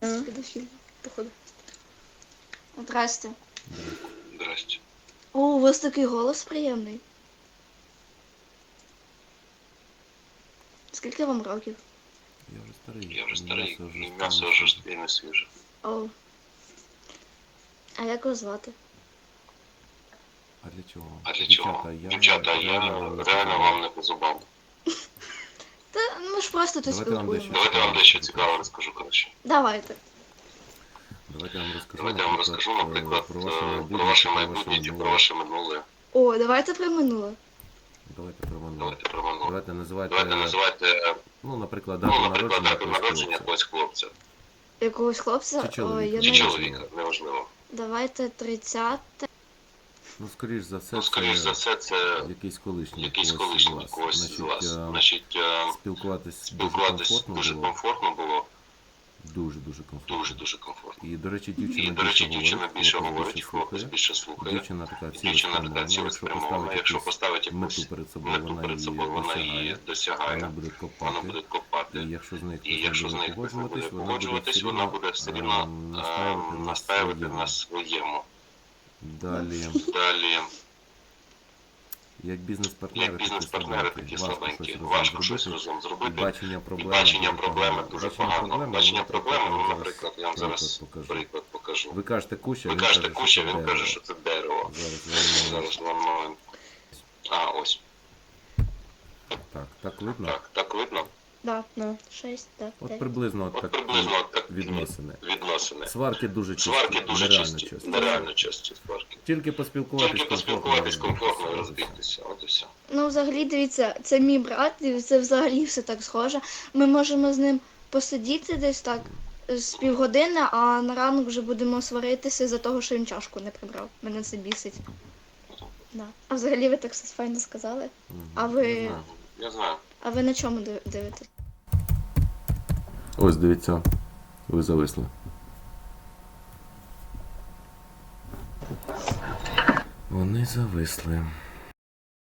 Педофил, походу. Здрасте. Здрасте. О, у вас такий голос приємний. Скільки вам років? Я вже старий. Я вже старий, м'ясо і вже м'ясо стало вже свіже. не свіже. О. А як вас звати? А для чого? А для чого? Дівчата, я, Дівчата, я реально реально вам не по зубам. Та ж просто тут Давайте вам дещо спілкуємося. Давайте я вам дещо цікаве розкажу, коротше. Давайте. Давайте я вам розкажу, Давайте я вам розкажу, наприклад, про е, ваше про ваше майбутнє, чи про про ваше минуле. О, давайте про минуле. Давайте про минуле. Давайте про минуле. Давайте називайте, Давайте називайте, ну, наприклад, дату ну, наприклад, народження дату якогось народження хлопця. якогось хлопця. Якогось хлопця? Чи чоловіка? Ой, я Чи не... Чоловіка, неважливо. Давайте 30. Ну, скоріш за все, Ну, скоріш за все, це якийсь колишній якийсь колишній вас. когось з Значить, вас. е, Значить, е, спілкуватись дуже комфортно дуже було. комфортно було. Дуже-дуже комфортно. Дуже-дуже комфортно. І, до речі, І, дівчина до речі, більше дівчина більше говорить, хлопець більше слухає. Дівчина така Дівчина така цілеспрямована. Якщо поставить якусь мету перед собою, мету вона перед її собою, вона її досягає. Вона буде Вона буде копати. копати. І якщо з нею І якщо з погоджуватись, вона буде все рівно е, рівно настаювати е, на настаювати на своєму. Далі, Далі, як бізнес-партнери, як бізнес-партнери такі слабенькі, важко щось зробити. разом І зробити. бачення І проблеми бачення дуже проблеми погано. дуже Бачення погано. проблеми, Бачення проблеми, наприклад, я наприклад, я вам приклад зараз покажу. приклад покажу. Ви кажете куща, Ви він кажете каже, куща, він каже, що це дерево. Зараз воно. А, ось. Так, так видно? Так, так видно? Да, ну, 6, так, От приблизно от От так приблизно от так відносини. Відносини. Сварки дуже часті, Сварки дуже нереально часті, часті. нереально часті сварки. Тільки поспілкуватись Тільки поспілкуватись комфортно і розбитися. розбігтися. От і все. Ну, взагалі, дивіться, це мій брат, і це взагалі все так схоже. Ми можемо з ним посидіти десь так з півгодини, а на ранок вже будемо сваритися за того, що він чашку не прибрав. Мене це бісить. Да. А взагалі ви так все файно сказали. А ви- знаю. Я знаю. А ви на чому дивитесь? Ось дивіться, ви зависли. Вони зависли.